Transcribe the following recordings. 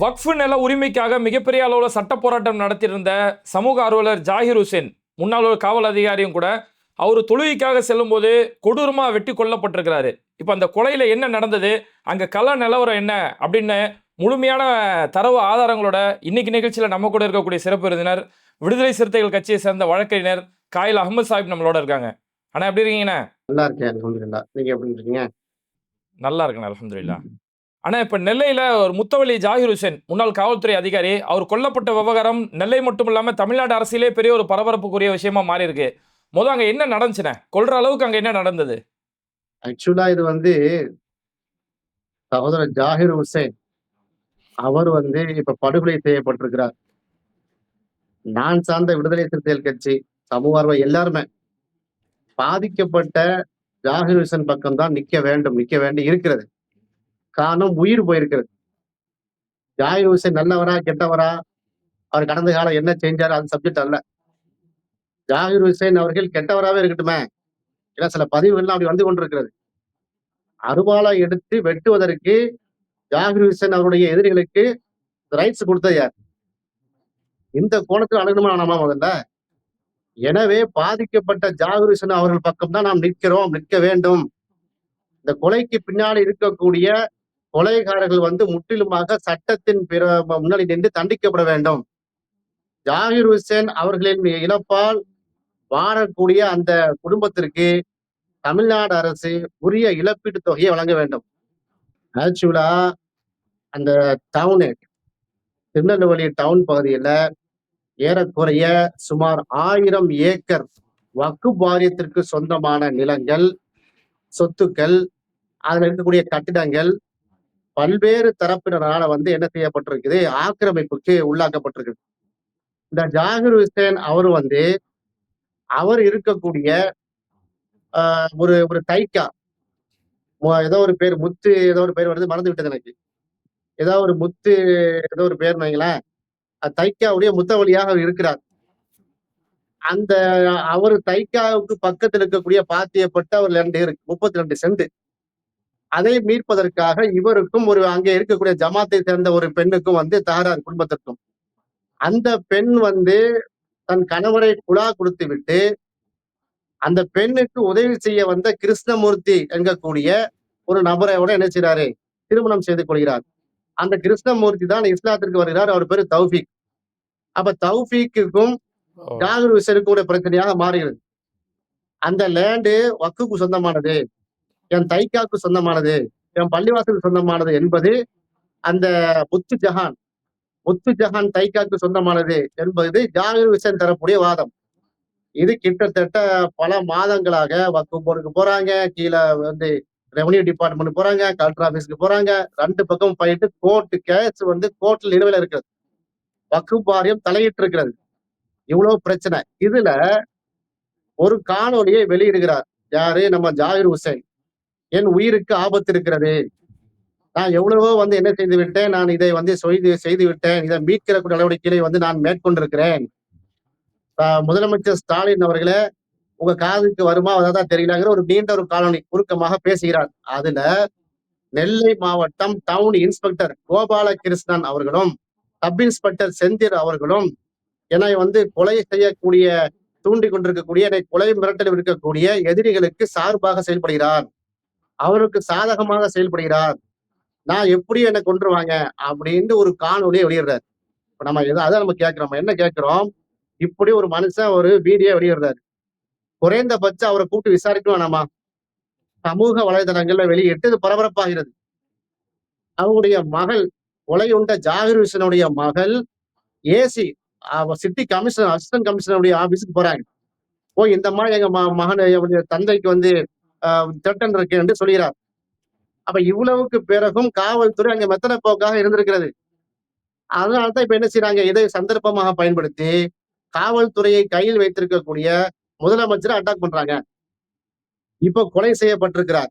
வக்ஃபு நில உரிமைக்காக மிகப்பெரிய அளவில் சட்ட போராட்டம் நடத்தியிருந்த சமூக ஆர்வலர் ஜாகிர் ஹுசேன் முன்னாள் ஒரு காவல் அதிகாரியும் கூட அவர் தொழுகைக்காக செல்லும்போது கொடூரமாக வெட்டி கொல்லப்பட்டிருக்கிறாரு. இப்போ அந்த கொலையில் என்ன நடந்தது? அங்கே கள நிலவரம் என்ன? அப்படின்னு முழுமையான தரவு ஆதாரங்களோட இன்னைக்கு நிகழ்ச்சியில் நம்ம கூட இருக்கக்கூடிய சிறப்பு விருந்தினர் விடுதலை சிறுத்தைகள் கட்சியை சேர்ந்த வழக்கறிஞர் காயில் அகமது சாஹிப் நம்மளோட இருக்காங்க. அண்ணா எப்படி இருக்கீங்கண்ணா? நல்லா இருக்கேன் அல்ஹம்துலில்லா நீங்க எப்படி இருக்கீங்க? நல்லா இருக்குண்ணா அலமதுல்லா ஆனால் இப்போ நெல்லையில் ஒரு முத்தவள்ளி ஜாகிர் ஹுசேன் முன்னாள் காவல்துறை அதிகாரி அவர் கொல்லப்பட்ட விவகாரம் நெல்லை மட்டும் இல்லாமல் தமிழ்நாடு அரசியலே பெரிய ஒரு பரபரப்புக்குரிய விஷயமா மாறி இருக்கு முதல் அங்கே என்ன நடந்துச்சுனே கொள்ற அளவுக்கு அங்கே என்ன நடந்தது? ஆக்சுவலா இது வந்து சகோதரர் ஜாகிர் ஹுசேன் அவர் வந்து இப்ப படுகொலை செய்யப்பட்டிருக்கிறார். நான் சார்ந்த விடுதலை சிறுத்தைகள் கட்சி சமூக ஆர்வம் எல்லாருமே பாதிக்கப்பட்ட ஜாகிர் ஹுசேன் பக்கம் தான் நிக்க வேண்டும் நிக்க வேண்டி இருக்கிறது. காரணம் உயிர் போயிருக்கிறது. ஜாகிர் உசேன் நல்லவரா கெட்டவரா? அவர் கடந்த காலம் என்ன செஞ்சார்? அது சப்ஜெக்ட் அல்ல. ஜாகிர் உசேன் அவர்கள் கெட்டவராவே இருக்கட்டுமே. ஏன்னா சில பதிவுகள்லாம் அப்படி வந்து கொண்டிருக்கிறது. அருவாளை எடுத்து வெட்டுவதற்கு ஜாகிர் ஹுசேன் அவருடைய எதிரிகளுக்கு ரைட்ஸ் கொடுத்தது யார்? இந்த கோணத்தில் அணுகணுமா நாம முதல்ல? எனவே பாதிக்கப்பட்ட ஜாகிர் ஹுசேன் அவர்கள் பக்கம் தான் நாம் நிற்கிறோம் நிற்க வேண்டும். இந்த கொலைக்கு பின்னாடி இருக்கக்கூடிய கொலைகாரர்கள் வந்து முற்றிலுமாக சட்டத்தின் பிற முன்னாடி நின்று தண்டிக்கப்பட வேண்டும். ஜாகிர் ஹுசேன் அவர்களின் இழப்பால் வாழக்கூடிய அந்த குடும்பத்திற்கு தமிழ்நாடு அரசு உரிய இழப்பீட்டு தொகையை வழங்க வேண்டும். ஆக்சுவலா அந்த டவுனு திருநெல்வேலி டவுன் பகுதியில ஏறக்குறைய சுமார் ஆயிரம் ஏக்கர் வக்கு வாரியத்திற்கு சொந்தமான நிலங்கள் சொத்துக்கள் அதில் இருக்கக்கூடிய கட்டிடங்கள் பல்வேறு தரப்பினரால வந்து என்ன செய்யப்பட்டிருக்குது? ஆக்கிரமிப்புக்கு உள்ளாக்கப்பட்டிருக்குது. இந்த ஜாகிர் ஹுசேன் அவர் வந்து அவர் இருக்கக்கூடிய ஆஹ், ஒரு ஒரு தைக்கா. ஏதோ ஒரு பேர் முத்து ஏதோ ஒரு பேர் வருது மறந்து விட்டது எனக்கு. ஏதோ ஒரு முத்து ஏதோ ஒரு பேர் வைங்களேன். தைக்காவுடைய முத்தவழியாக அவர் இருக்கிறார். அந்த அவர் தைக்காவுக்கு பக்கத்தில் இருக்கக்கூடிய பாத்தியப்பட்ட ஒரு ரெண்டு இருக்கு முப்பத்தி ரெண்டு செண்டு. அதை மீட்பதற்காக இவருக்கும் ஒரு அங்கே இருக்கக்கூடிய ஜமாத்தை சேர்ந்த ஒரு பெண்ணுக்கும் வந்து தகராறு குடும்பத்திற்கும். அந்த பெண் வந்து தன் கணவரை குழா கொடுத்து விட்டு அந்த பெண்ணுக்கு உதவி செய்ய வந்த கிருஷ்ணமூர்த்தி என்கக்கூடிய ஒரு நபரோட என்ன செய்றாரு? திருமணம் செய்து கொள்கிறார். அந்த கிருஷ்ணமூர்த்தி தான் இஸ்லாத்திற்கு வருகிறார். அவர் பேரு தௌஃபிக். அப்ப தௌஃபீக்குக்கும் ஜாகிர் ஹுசேனுக்கும் கூட பிரச்சனையாக மாறுகிறது அந்த லேண்டு வக்குக்கு சொந்தமானது. என் தைக்காக்கு சொந்தமானது என் பள்ளிவாசலுக்கு சொந்தமானது என்பது அந்த முத்து ஜஹான் முத்து ஜஹான் தைக்காக்கு சொந்தமானது என்பது ஜாகிர் ஹுசேன் தரக்கூடிய வாதம். இது கிட்டத்தட்ட பல மாதங்களாக வக்கு போர்டுக்கு போறாங்க கீழே வந்து ரெவன்யூ டிபார்ட்மெண்ட் போறாங்க கலெக்டர் ஆபீஸ்க்கு போறாங்க. ரெண்டு பக்கம் போயிட்டு கோர்ட்டு கேஸ் வந்து கோர்ட்ல நிலுவையில் இருக்கிறது. வக்கு வாரியம் தலையிட்டு இருக்கிறது. இவ்வளவு பிரச்சனை. இதுல ஒரு காணொலியை வெளியிடுகிறார். யாரு? நம்ம ஜாகிர் ஹுசைன் என் உயிருக்கு ஆபத்து இருக்கிறது நான் எவ்வளவோ வந்து என்ன செய்து விட்டேன் நான் இதை வந்து செய்து செய்து விட்டேன். இதை மீட்கிற நடவடிக்கைகளை வந்து நான் மேற்கொண்டிருக்கிறேன். ஆஹ் முதலமைச்சர் ஸ்டாலின் அவர்களே உங்க காதுக்கு வருமா அதான் தெரியலங்கிற ஒரு நீண்ட ஒரு காலனி குறுக்கமாக பேசுகிறார். அதுல நெல்லை மாவட்டம் டவுன் இன்ஸ்பெக்டர் கோபாலகிருஷ்ணன் அவர்களும் சப் இன்ஸ்பெக்டர் செந்தில் அவர்களும் என்னை வந்து கொலை செய்யக்கூடிய தூண்டி கொண்டிருக்கக்கூடிய என்னை கொலை மிரட்டல் இருக்கக்கூடிய எதிரிகளுக்கு சார்பாக செயல்படுகிறார். அவருக்கு சாதகமாக செயல்படுகிறார். நான் எப்படி என்னை கொண்டுருவாங்க அப்படின்னு ஒரு காணொலியை வெளியிடுறாரு. இப்ப நம்ம எதை அதான் நம்ம கேட்கிறோம். நம்ம என்ன கேட்கிறோம்? இப்படி ஒரு மனுஷன் ஒரு வீடியோ வெளியிடுறாரு. குறைந்தபட்சம் அவரை கூப்பிட்டு விசாரிக்க வேணாமா? சமூக வலைதளங்கள்ல வெளியிட்டு இது பரபரப்பாகிறது. அவங்களுடைய மகள் கொலையுண்ட ஜாகிர் ஹுசனுடைய மகள் ஏசி சிட்டி கமிஷனர் அசிஸ்டன்ட் கமிஷனருடைய ஆபீஸுக்கு போறாங்க. ஓ இந்த மாதிரி எங்க ம- மகன் என்னுடைய தந்தைக்கு வந்து திரட்டன் இருக்கு என்று சொல்கிறார். அப்ப இவ்வளவுக்கு பிறகும் காவல்துறை அங்க மெத்தன போக்காக இருந்திருக்கிறது. அதனாலதான் இப்ப என்ன செய்யறாங்க இதை சந்தர்ப்பமாக பயன்படுத்தி காவல்துறையை கையில் வைத்திருக்கக்கூடிய முதலமைச்சரை அட்டாக் பண்றாங்க. இப்ப கொலை செய்யப்பட்டிருக்கிறார்.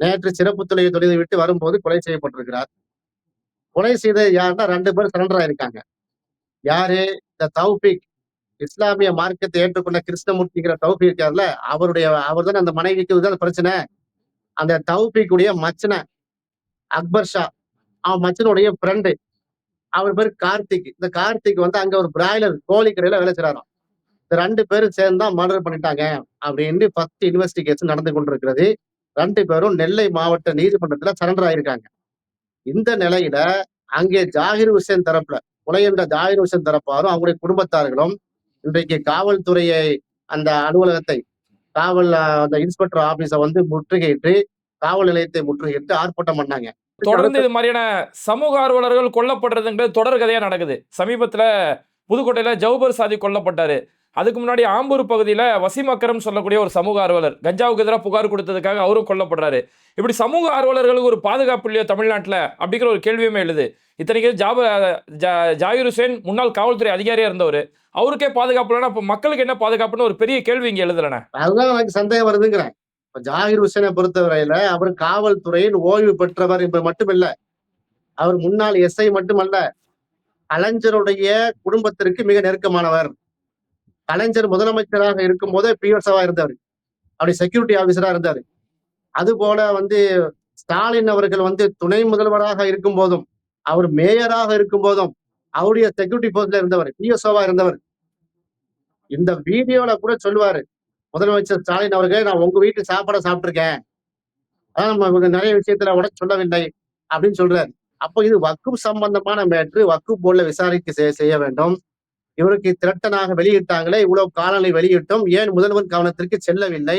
நேற்று சிறப்பு துறையை தொழிலை விட்டு வரும்போது கொலை செய்யப்பட்டிருக்கிறார். கொலை செய்த யாருன்னா ரெண்டு பேர் சரண்டர் ஆயிருக்காங்க யாரு? இந்த தௌபிக். இஸ்லாமிய மார்க்கத்தை ஏற்றுக்கொண்ட கிருஷ்ணமூர்த்திங்கிற தௌஃபி அவருடைய அவர் தான் அந்த மனைவிக்கு இதுதான் பிரச்சனை. அந்த தௌஃபிக்குடைய மச்சனை அக்பர் ஷா அவன் மச்சனுடைய ஃப்ரெண்டு அவர் பேர் கார்த்திக். இந்த கார்த்திக் வந்து அங்க ஒரு பிராய்லர் கோழி கடையில வேலை செய்றாராம். இந்த ரெண்டு பேரும் சேர்ந்து தான் மர்டர் பண்ணிட்டாங்க அப்படின்னு ஃபர்ஸ்ட் இன்வெஸ்டிகேஷன் நடந்து கொண்டிருக்கிறது. ரெண்டு பேரும் நெல்லை மாவட்ட நீதிமன்றத்துல சரண்டர் ஆயிருக்காங்க. இந்த நிலையில அங்கே ஜாகிர் ஹுசேன் தரப்புல கொலையென்ற ஜாகிர் ஹுசேன் தரப்பாரும் அவங்களுடைய குடும்பத்தார்களும் இன்றைக்கு காவல்துறையை அந்த அலுவலகத்தை காவல் அந்த இன்ஸ்பெக்டர் ஆபீஸ வந்து முற்றுகையிட்டு காவல் நிலையத்தை முற்றுகையிட்டு ஆர்ப்பாட்டம் பண்ணாங்க. தொடர்ந்து இது மாதிரியான சமூக ஆர்வலர்கள் கொல்லப்படுறதுங்கிறது தொடர் கதையா நடக்குது. சமீபத்துல புதுக்கோட்டையில ஜவுபர் சாதி கொல்லப்பட்டாரு. அதுக்கு முன்னாடி ஆம்பூர் பகுதியில வசீம் அக்கரம் சொல்லக்கூடிய ஒரு சமூக ஆர்வலர் கஞ்சாவுக்கு எதிராக புகார் கொடுத்ததுக்காக அவரும் கொல்லப்படுறாரு. இப்படி சமூக ஆர்வலர்களுக்கு ஒரு பாதுகாப்பு இல்லையோ தமிழ்நாட்டுல அப்படிங்கிற ஒரு கேள்வியுமே எழுது. இத்தனைக்கு ஜாப ஜா- ஜாகிர் ஹுசேன் முன்னாள் காவல்துறை அதிகாரியாக இருந்தவர் அவருக்கே பாதுகாப்பு இல்லைன்னா இப்போ மக்களுக்கு என்ன பாதுகாப்புன்னு ஒரு பெரிய கேள்வி இங்கே எழுதலண்ணே. அதுதான் எனக்கு சந்தேகம் வருதுங்கிறேன். இப்போ ஜாகிர் ஹுசேனை பொறுத்தவரையில அவர் காவல்துறையில் ஓய்வு பெற்றவர் என்பது மட்டுமில்ல அவர் முன்னாள் எஸ்ஐ மட்டுமல்ல கலைஞருடைய குடும்பத்திற்கு மிக நெருக்கமானவர். கலைஞர் முதலமைச்சராக இருக்கும் போதே பிஎஸ்ஓவா இருந்தார். அப்படி செக்யூரிட்டி ஆபீசரா இருந்தார். அது போல வந்து ஸ்டாலின் அவர்கள் வந்து துணை முதல்வராக இருக்கும் போதும் அவர் மேயராக இருக்கும் போதும் அவருடைய செக்யூரிட்டி போஸ்ட்ல இருந்தவர் பிஎஸ்ஓவா இருந்தவர். இந்த வீடியோல கூட சொல்லுவாரு முதலமைச்சர் ஸ்டாலின் அவர்களே நான் உங்க வீட்டு சாப்பாடை சாப்பிட்டிருக்கேன். அதான் நம்ம நிறைய விஷயத்துல கூட சொல்லவில்லை அப்படின்னு சொல்றாரு. அப்போ இது வக்குப் சம்பந்தமான மேட்ரு வக்குப் போர்டில் விசாரிக்க செய்ய வேண்டும். இவருக்கு திரட்டனாக வெளியிட்டாங்களே இவ்வளவு காலநிலை வெளியிட்டும். ஏன் முதல்வன் கவனத்திற்கு செல்லவில்லை?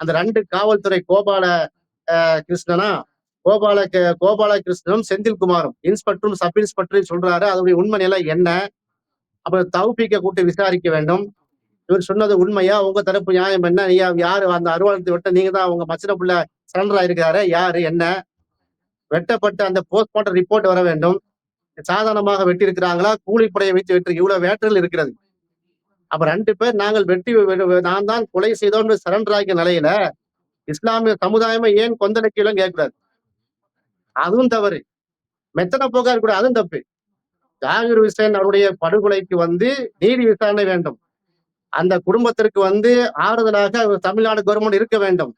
அந்த ரெண்டு காவல்துறை கோபால கிருஷ்ணனா? கோபால கோபால கிருஷ்ணனும் செந்தில்குமாரும். இன்ஸ்பெக்டரும் சப் இன்ஸ்பெக்டரும் சொல்றாரு அதனுடைய உண்மை நிலை என்ன? அப்புறம் தௌபிக்க கூட்டு விசாரிக்க வேண்டும். இவர் சொன்னது உண்மையா? உங்க தரப்பு நியாயம் என்ன? நீ யாரு அந்த அலுவலகத்தை விட்ட நீங்க தான் உங்க மச்சன புள்ள சரண்டர் ஆயிருக்காரு யாரு என்ன? வெட்டப்பட்ட அந்த போஸ்ட்மார்ட்டம் ரிப்போர்ட் வர வேண்டும். சாதாரணமாக வெட்டி இருக்கிறாங்களா கூலிப்படையை வைத்து வெட்டி இவ்வளவு வேற்றல் இருக்கிறது. அப்ப ரெண்டு பேர் நாங்கள் வெட்டி நான் தான் கொலை செய்தோம் சரண்டர் ஆகிய நிலையில இஸ்லாமிய சமுதாயமே ஏன் கொந்தளிக்கலாம் கேட்கக்கூடாது அதுவும் தவறு. மெத்தனை போக்கா இருக்கக்கூடாது அதுவும் தப்பு. ஜாகிர் ஹுசேன் அவருடைய படுகொலைக்கு வந்து நீதி விசாரணை வேண்டும். அந்த குடும்பத்திற்கு வந்து ஆறுதலாக தமிழ்நாடு கவர்மெண்ட் இருக்க வேண்டும்.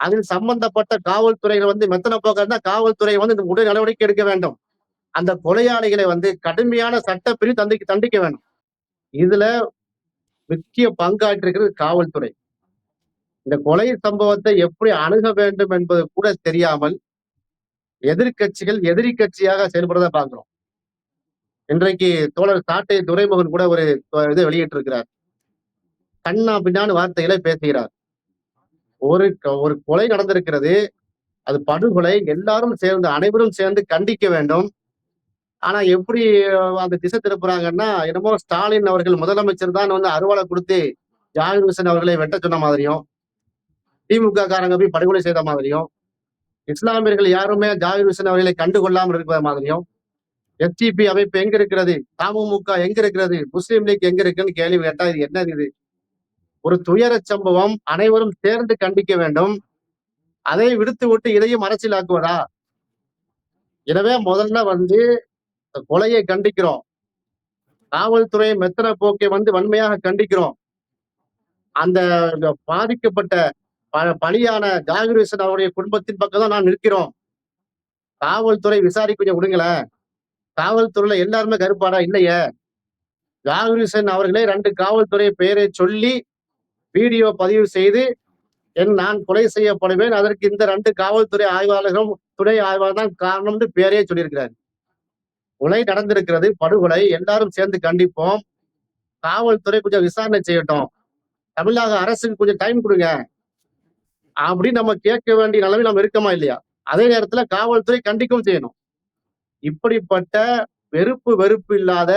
அதில் சம்பந்தப்பட்ட காவல்துறைகள் வந்து மெத்தன போக்கா இருந்தா காவல்துறை வந்து இந்த உடல் நடவடிக்கை எடுக்க வேண்டும். அந்த கொலையாளிகளை வந்து கடுமையான சட்டப்பிரிவு தண்டிக்க தண்டிக்க வேண்டும். இதுல முக்கிய பங்காற்றிருக்கிறது காவல்துறை. இந்த கொலை சம்பவத்தை எப்படி அணுக வேண்டும் என்பது கூட தெரியாமல் எதிர்க்கட்சிகள் எதிரி கட்சியாக செயல்படுறத பாக்குறோம் இன்றைக்கு தோழர் சாட்டை துரைமுகன் கூட ஒரு இதை வெளியிட்டிருக்கிறார். கண்ணா பின்னான்னு வார்த்தைகளை பேசுகிறார். ஒரு க- ஒரு கொலை நடந்திருக்கிறது. அது படுகொலை. எல்லாரும் சேர்ந்து அனைவரும் சேர்ந்து கண்டிக்க வேண்டும். ஆனா எப்படி அந்த திசை திருப்புறாங்கன்னா என்னமோ ஸ்டாலின் அவர்கள் முதலமைச்சர் தான் வந்து அருவாளை கொடுத்து ஜாகிர் ஹுசன் அவர்களை வெட்ட சொன்ன மாதிரியும் திமுக காரங்க போய் படுகொலை செய்த மாதிரியும் இஸ்லாமியர்கள் யாருமே ஜாகிர் ஹுசேன் அவர்களை கண்டுகொள்ளாமல் இருக்கிற மாதிரியும் எஸ்டிபி அமைப்பு எங்க இருக்கிறது? தமுமுக எங்க இருக்கிறது? முஸ்லீம் லீக் எங்க இருக்குன்னு கேள்வி கேட்டா இது என்ன இது? ஒரு துயர சம்பவம் அனைவரும் சேர்ந்து கண்டிக்க வேண்டும். அதை விடுத்து விட்டு இதையும் அரசியலாக்குவதா எனவே முதல்ல வந்து இந்த கொலையை கண்டிக்கிறோம். காவல்துறை மெத்தன போக்கை வந்து வன்மையாக கண்டிக்கிறோம். அந்த பாதிக்கப்பட்ட ப- பலியான ஜாகிர் அவருடைய குடும்பத்தின் பக்கம் தான் நான் நிற்கிறோம். காவல்துறை விசாரிக்க கொஞ்சம் விடுங்களேன் காவல்துறையில எல்லாருமே கருப்பாடா இல்லையே? ஜாகிர் அவர்களே ரெண்டு காவல்துறை பெயரை சொல்லி வீடியோ பதிவு செய்து என் நான் கொலை செய்யப்படுவேன் அதற்கு இந்த ரெண்டு காவல்துறை ஆய்வாளர்களும் துணை ஆய்வாளர் தான் காரணம்னு பேரே சொல்லியிருக்கிறார். கொலை நடந்திருக்கிறது படுகொலை எல்லாரும் சேர்ந்து கண்டிப்போம். காவல்துறை கொஞ்சம் விசாரணை செய்யட்டும். தமிழக அரசுக்கு கொஞ்சம் டைம் கொடுங்க. அப்படின்னு நம்ம கேட்க வேண்டிய நிலைமை நம்ம இருக்கமா இல்லையா? அதே நேரத்துல காவல்துறை கண்டிக்கவும் செய்யணும். இப்படிப்பட்ட வெறுப்பு வெறுப்பு இல்லாத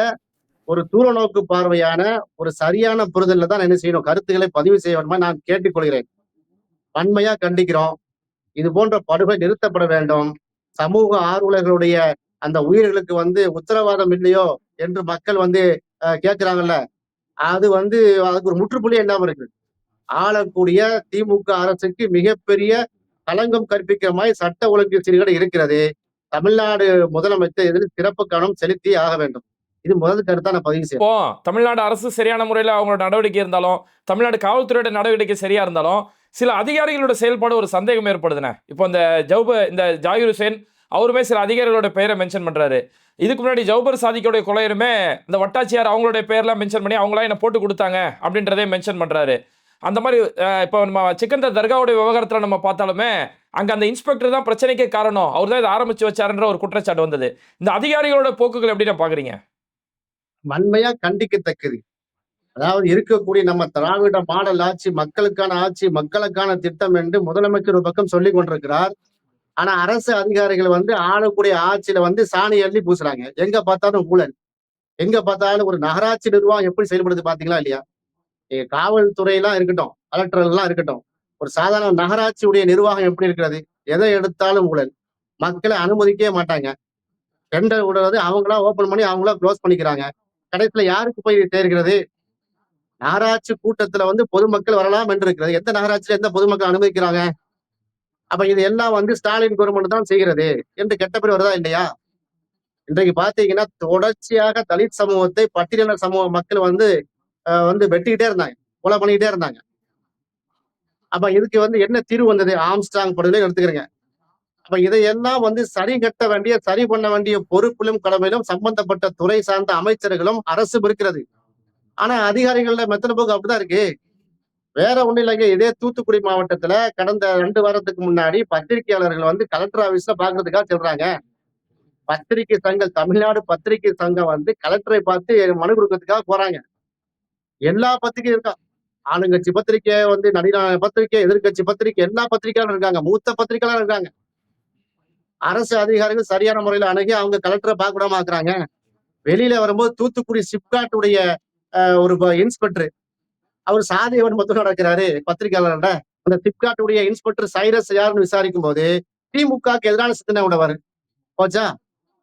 ஒரு தூர நோக்கு பார்வையான ஒரு சரியான புரிதல்ல தான் என்ன செய்யணும்? கருத்துக்களை பதிவு செய்ய வேண்டுமா? நான் கேட்டுக்கொள்கிறேன். வன்மையா கண்டிக்கிறோம். இது போன்ற படுகொலை நிறுத்தப்பட வேண்டும். சமூக ஆர்வலர்களுடைய அந்த உயிர்களுக்கு வந்து உத்தரவாதம் இல்லையோ என்று மக்கள் வந்து கேட்கிறாங்கல்ல? அது வந்து அதுக்கு ஒரு முற்றுப்புள்ளி என்ன இருக்கு ஆளக்கூடிய திமுக அரசுக்கு மிகப்பெரிய களங்கம் கற்பிக்கிற மாதிரி சட்ட ஒழுங்கு சீர்கேடு இருக்கிறது. தமிழ்நாடு முதலமைச்சர் இதில் சிறப்பு கவனம் செலுத்தி ஆக வேண்டும். இது முதல் கருத்தா நான் பதிவு செய்யறேன் தமிழ்நாடு அரசு சரியான முறையில் அவங்களோட நடவடிக்கை இருந்தாலும் தமிழ்நாடு காவல்துறையோட நடவடிக்கை சரியா இருந்தாலும் சில அதிகாரிகளோட செயல்பாடு ஒரு சந்தேகம் ஏற்படுதுண்ணே இப்போ இந்த ஜவுப இந்த ஜாகிர் ஹுசேன் அவருமே சில அதிகாரிகளோட பெயரை மென்ஷன் பண்றாரு. இதுக்கு முன்னாடி ஜவுபர் சாதிக்கோடைய கொலையருமே இந்த வட்டாட்சியார் அவங்களுடைய பேர்லாம் மென்ஷன் பண்ணி அவங்களாம் என்ன போட்டு கொடுத்தாங்க அப்படின்றதே மென்ஷன் பண்றாரு. அந்த மாதிரி இப்போ நம்ம சிக்கந்தர் தர்காவுடைய விவகாரத்தில் நம்ம பார்த்தாலுமே அங்க அந்த இன்ஸ்பெக்டர் தான் பிரச்சனைக்கே காரணம். அவர் தான் இதை ஆரம்பிச்சு வச்சாருன்ற ஒரு குற்றச்சாட்டு வந்தது. இந்த அதிகாரிகளோட போக்குகள் எப்படி நான் பாக்குறீங்க வன்மையாக கண்டிக்கத்தக்கது. அதாவது இருக்கக்கூடிய நம்ம திராவிட மாடல் ஆட்சி மக்களுக்கான ஆட்சி மக்களுக்கான திட்டம் என்று முதலமைச்சர் ஒரு பக்கம் சொல்லிக் கொண்டிருக்கிறார். ஆனா அரசு அதிகாரிகள் வந்து ஆளக்கூடிய ஆட்சியில வந்து சாணி அள்ளி பூசுறாங்க. எங்க பார்த்தாலும் ஊழல். எங்க பார்த்தாலும் ஒரு நகராட்சி நிர்வாகம் எப்படி செயல்படுது பாத்தீங்களா இல்லையா? நீங்க காவல்துறையெல்லாம் இருக்கட்டும் கலெக்டர் எல்லாம் இருக்கட்டும் ஒரு சாதாரண நகராட்சியுடைய நிர்வாகம் எப்படி இருக்கிறது? எதை எடுத்தாலும் ஊழல். மக்களை அனுமதிக்கவே மாட்டாங்க. டெண்டர் விடுறது அவங்களா ஓபன் பண்ணி அவங்களா க்ளோஸ் பண்ணிக்கிறாங்க. கடைசியில யாருக்கு போய் சேர்கிறது? நகராட்சி கூட்டத்துல வந்து பொதுமக்கள் வரலாம் என்று இருக்கிறது. எந்த நகராட்சியில எந்த பொதுமக்கள் அனுமதிக்கிறாங்க? அப்ப இது எல்லாம் வந்து ஸ்டாலின் கவர்மெண்ட் தான் செய்கிறது. என்று கெட்ட பேர் வருதா இல்லையா? இன்றைக்கு பாத்தீங்கன்னா தொடர்ச்சியாக தலித் சமூகத்தை பட்டியலினர் சமூக மக்கள் வந்து வந்து வெட்டிக்கிட்டே இருந்தாங்க. கொலை பண்ணிக்கிட்டே இருந்தாங்க. அப்ப இதுக்கு வந்து என்ன தீர்வு வந்தது? ஆம்ஸ்டாங் படுகொலை எடுத்துக்கிறீங்க. அப்ப இதையெல்லாம் வந்து சரி கட்ட வேண்டிய சரி பண்ண வேண்டிய பொறுப்பிலும் கடமையிலும் சம்பந்தப்பட்ட துறை சார்ந்த அமைச்சர்களும் அரசும் இருக்கிறது ஆனா அதிகாரிகள மெத்தன போக்கு அப்படிதான் இருக்கு. வேற ஒண்ணும் இல்லைங்க. இதே தூத்துக்குடி மாவட்டத்துல கடந்த ரெண்டு வாரத்துக்கு முன்னாடி பத்திரிகையாளர்கள் வந்து கலெக்டர் ஆபீஸ்ல பாக்குறதுக்காக சொல்றாங்க. பத்திரிகை சங்கம் தமிழ்நாடு பத்திரிகை சங்கம் வந்து கலெக்டரை பார்த்து மனு கொடுக்கறதுக்காக போறாங்க. எல்லா பத்திரிகையும் இருக்கா? ஆளுங்கட்சி பத்திரிகை வந்து நடிகா பத்திரிகை எதிர்க்கட்சி பத்திரிகை எல்லா பத்திரிகையாளரும் இருக்காங்க. மூத்த பத்திரிகையாளர் இருக்காங்க. அரசு அதிகாரிகள் சரியான முறையில அணுகி அவங்க கலெக்டரை பார்க்க விடாம ஆக்குறாங்க. வெளியில வரும்போது தூத்துக்குடி சிப்காட்டுடைய ஒரு இன்ஸ்பெக்டர் அவர் சாதியவன் மட்டும் நடக்கிறாரு. பத்திரிகையாளர்கிட்ட அந்த சிப்காட்டுடைய இன்ஸ்பெக்டர் சைரஸ் யாருன்னு விசாரிக்கும் போது திமுகக்கு எதிரான சிந்தனை உடையவர் போச்சா?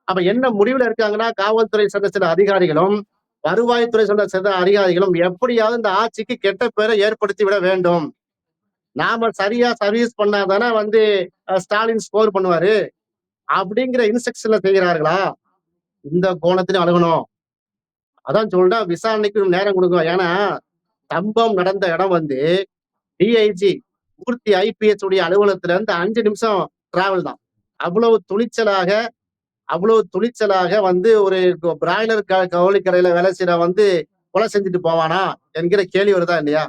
அப்ப என்ன முடிவுல இருக்காங்கன்னா காவல்துறை சேர்ந்த சில அதிகாரிகளும் வருவாய்த்துறை சேர்ந்த சில அதிகாரிகளும் எப்படியாவது இந்த ஆட்சிக்கு கெட்ட பேரை ஏற்படுத்தி விட வேண்டும். நாம சரியா சர்வீஸ் பண்ணாதானே வந்து ஸ்டாலின் ஸ்கோர் பண்ணுவாரு. அப்படிங்கிற இன்ஸ்ட்ரக்ஷன்ல செய்கிறார்களா? இந்த கோணத்திலையும் அணுகணும். அதான் சொல்றா விசாரணைக்கு நேரம் கொடுக்கும் ஏன்னா சம்பவம் நடந்த இடம் வந்து டிஐஜி மூர்த்தி ஐபிஎஸ் உடைய அலுவலகத்துல இருந்து அஞ்சு நிமிஷம் டிராவல் தான். அவ்வளவு துணிச்சலாக அவ்வளவு துணிச்சலாக வந்து ஒரு பிராய்லர் கவுளி கடையில வேலை செய்யற வந்து கொலை செஞ்சுட்டு போவானா என்கிற கேள்வி வருதா இல்லையா?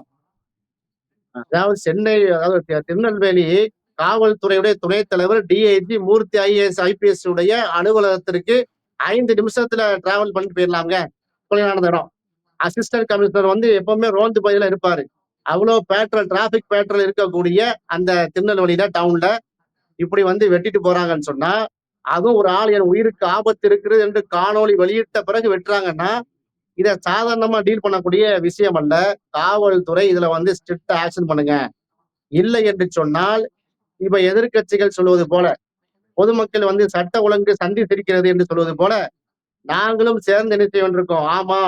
அதாவது சென்னை அதாவது திருநெல்வேலி காவல்துறையுடைய துணைத் தலைவர் டிஐஜி மூர்த்தி ஐஏஎஸ் ஐபிஎஸ் உடைய அலுவலகத்திற்கு ஐந்து நிமிஷத்துல டிராவல் பண்ணிட்டு போயிடலாங்க கொலை நடந்த இடம். அசிஸ்டன்ட் கமிஷனர் வந்து எப்பவுமே ரோந்து பகுதியில் இருப்பாரு. அவ்வளோ பேட்ரோல் டிராபிக் பேட்ரோல் இருக்கக்கூடிய அந்த திருநெல்வேலியில டவுன்ல இப்படி வந்து வெட்டிட்டு போறாங்கன்னு சொன்னா அதுவும் ஒரு ஆள் என் உயிருக்கு ஆபத்து இருக்குது என்று காணொளி வெளியிட்ட பிறகு வெட்டுறாங்கன்னா இத சாதாரணமா டீல் பண்ணக்கூடிய விஷயம் அல்ல. காவல்துறை இதுல வந்து ஸ்ட்ரிக்ட் ஆக்ஷன் பண்ணுங்க. இல்லை என்று சொன்னால் இப்ப எதிர்க்கட்சிகள் சொல்வது போல பொதுமக்கள் வந்து சட்ட ஒழுங்கு சந்தி சிரிக்கிறது என்று சொல்வது போல நாங்களும் சேர்ந்து என்ன செய்ய வேண்டியிருக்கோம் ஆமா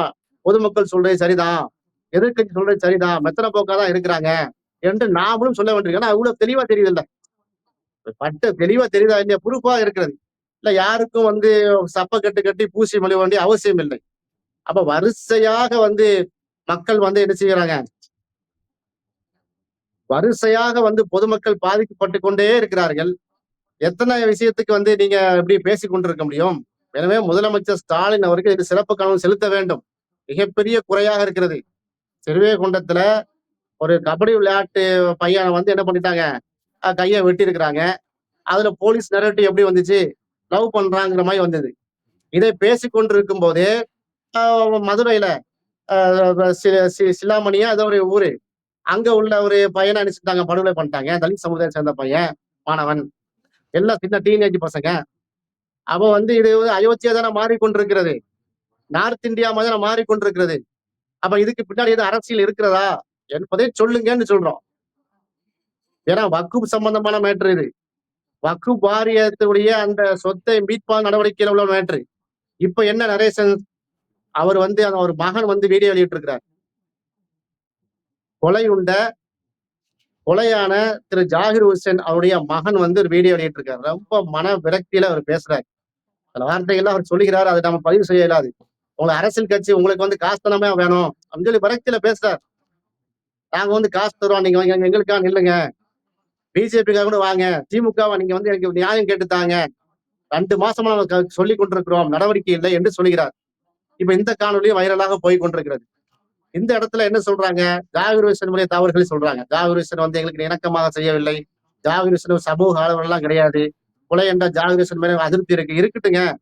பொதுமக்கள் சொல்றது சரிதான். எதிர்கட்சி சொல்றது சரிதான். மெத்தன போக்கா தான் இருக்கிறாங்க என்று நாமளும் சொல்ல வேண்டியிருக்கேன் அவ்வளவு தெளிவா தெரியுது இல்ல பட்டு தெளிவா தெரியுதா இல்லையா? ப்ரூஃபா இருக்கிறது. இல்ல யாருக்கும் வந்து சப்ப கட்டு கட்டி பூசி மொழி வேண்டிய அவசியம் இல்லை. அப்ப வரிசையாக வந்து மக்கள் வந்து என்ன செய்யறாங்க? வரிசையாக வந்து பொதுமக்கள் பாதிக்கப்பட்டு கொண்டே இருக்கிறார்கள். எத்தனை விஷயத்துக்கு வந்து நீங்க இப்படி பேசிக் கொண்டிருக்க முடியும்? எனவே முதலமைச்சர் ஸ்டாலின் அவர்கள் இது சிறப்பு கவனம் செலுத்த வேண்டும். மிகப்பெரிய குறையாக இருக்கிறது. சிறுவேகுண்டத்துல ஒரு கபடி விளையாட்டு பையனை வந்து என்ன பண்ணிட்டாங்க? கையை வெட்டி இருக்கிறாங்க அதுல போலீஸ் நெரட்டிவ் எப்படி வந்துச்சு? லவ் பண்றாங்கிற மாதிரி வந்தது. இதை பேசிக்கொண்டிருக்கும் போதே மதுரையில ஆஹ் சிலாமணியா ஏதோ ஒரு ஊரு. அங்க உள்ள ஒரு பையனை அனுப்பிச்சிட்டாங்க படுகொலை பண்ணிட்டாங்க. தலித் சமுதாயம் சேர்ந்த பையன் மாணவன். எல்லாம் சின்ன டீனேஜ் பசங்க. அவ வந்து இது அயோத்தியா தானே மாறிக்கொண்டிருக்கிறது. நார்த் இந்தியா மாதிரி மாறிக்கொண்டிருக்கிறது. அப்ப இதுக்கு பின்னாடி எதுவும் அரசியல் இருக்கிறதா? என்பதை சொல்லுங்கன்னு சொல்றோம். ஏன்னா வக்கு சம்பந்தமான மேட்ரு இது. வக்கு வாரியத்துடைய அந்த சொத்தை மீட்பா நடவடிக்கையில் உள்ள மேட்ரு இப்ப என்ன நரேசன் அவர் வந்து அந்த ஒரு மகன் வந்து வீடியோ வெளியிட்டு இருக்கிறார் கொலை உண்ட கொலையான திரு ஜாகிர் ஹுசேன் அவருடைய மகன் வந்து ஒரு வீடியோ வெளியிட்டு இருக்காரு ரொம்ப மன விரக்தியில அவர் பேசுறாரு. சில வார்த்தைகள்லாம் அவர் சொல்லுகிறார் அதை நம்ம பதிவு செய்ய இயலாது. உங்களை அரசியல் கட்சி உங்களுக்கு வந்து காசு தனமே வேணும்? அப்படின்னு சொல்லி விரக்தியில பேசுறார். நாங்க வந்து காசு தருவோம் நீங்க வாங்க, எங்களுக்காக இல்லைங்க பிஜேபிக்காக கூட வாங்க. திமுகவை? நீங்க வந்து எனக்கு நியாயம் கேட்டுத்தாங்க ரெண்டு மாசமா நம்ம சொல்லி கொண்டிருக்கிறோம். நடவடிக்கை இல்லை என்று சொல்கிறார். இப்ப இந்த காணொலியும் வைரலாக போய் கொண்டிருக்கிறது. இந்த இடத்துல என்ன சொல்றாங்க? ஜாகிர் ஹுசேனுடைய தவறுகளை சொல்றாங்க. ஜாகிரவேசன் வந்து எங்களுக்கு இணக்கமாக செய்யவில்லை. ஜாகிரவேசன் சமூக ஆளுநர்லாம் கிடையாது. கொலை என்ற ஜாகிரவேசன் மேலே மேல அதிருப்தி இருக்கு. இருக்கட்டுங்க.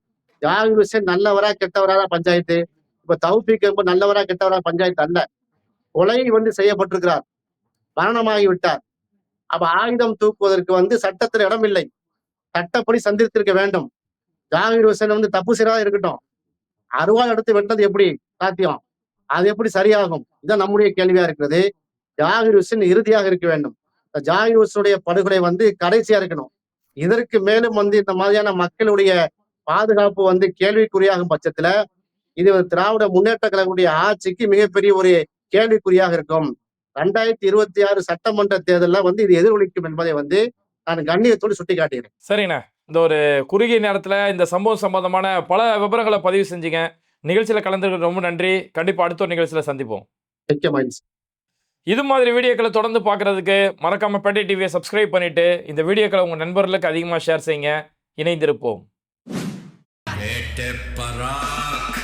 ஜாகிர் ஹுசேன் நல்லவரா கெட்டவரா பஞ்சாயத்து? இப்ப தௌபிக் என்பது நல்லவரா கெட்டவரா பஞ்சாயத்து அல்ல. கொலை வந்து செய்யப்பட்டிருக்கிறார். மரணமாகி விட்டார். அப்ப ஆயுதம் தூக்குவதற்கு வந்து சட்டத்தில் இடம் இல்லை சட்டப்படி சந்தித்திருக்க வேண்டும். ஜாகிர் ஹுசேன் வந்து தப்பு செய்யறதா இருக்கட்டும். அருவாள் எடுத்து வெட்டது எப்படி? சாத்தியம். அது எப்படி சரியாகும்? இதுதான் நம்முடைய கேள்வியா இருக்கிறது. ஜாகிர் ஹுசேன் இறுதியாக இருக்க வேண்டும். இந்த ஜாகிர் ஹுசனுடைய படுகொலை வந்து கடைசியா இருக்கணும். இதற்கு மேலும் வந்து இந்த மாதிரியான மக்களுடைய பாதுகாப்பு வந்து கேள்விக்குறியாகும் பட்சத்துல இது ஒரு திராவிட முன்னேற்ற கழகத்துடைய ஆட்சிக்கு மிகப்பெரிய ஒரு கேள்விக்குறியாக இருக்கும். ரெண்டாயிரத்தி இருபத்தி ஆறு சட்டமன்ற தேர்தல்ல வந்து இது எதிரொலிக்கும் என்பதை வந்து நான் கண்ணியத்தோடு சுட்டிக்காட்டுகிறேன். சரிண்ணே. இந்த ஒரு குறுகிய நேரத்தில் இந்த சம்பவம் சம்பந்தமான பல விவரங்களை பதிவு செஞ்சீங்க. நிகழ்ச்சியில் கலந்துருக்கு ரொம்ப நன்றி. கண்டிப்பாக அடுத்த ஒரு நிகழ்ச்சியில் சந்திப்போம். இது மாதிரி வீடியோக்களை தொடர்ந்து பார்க்கறதுக்கு மறக்காம பேட்டை டிவியை சப்ஸ்கிரைப் பண்ணிட்டு இந்த வீடியோக்களை உங்கள் நண்பர்களுக்கு அதிகமாக ஷேர் செய்யுங்க. இணைந்திருப்போம். பேட்டை பராக்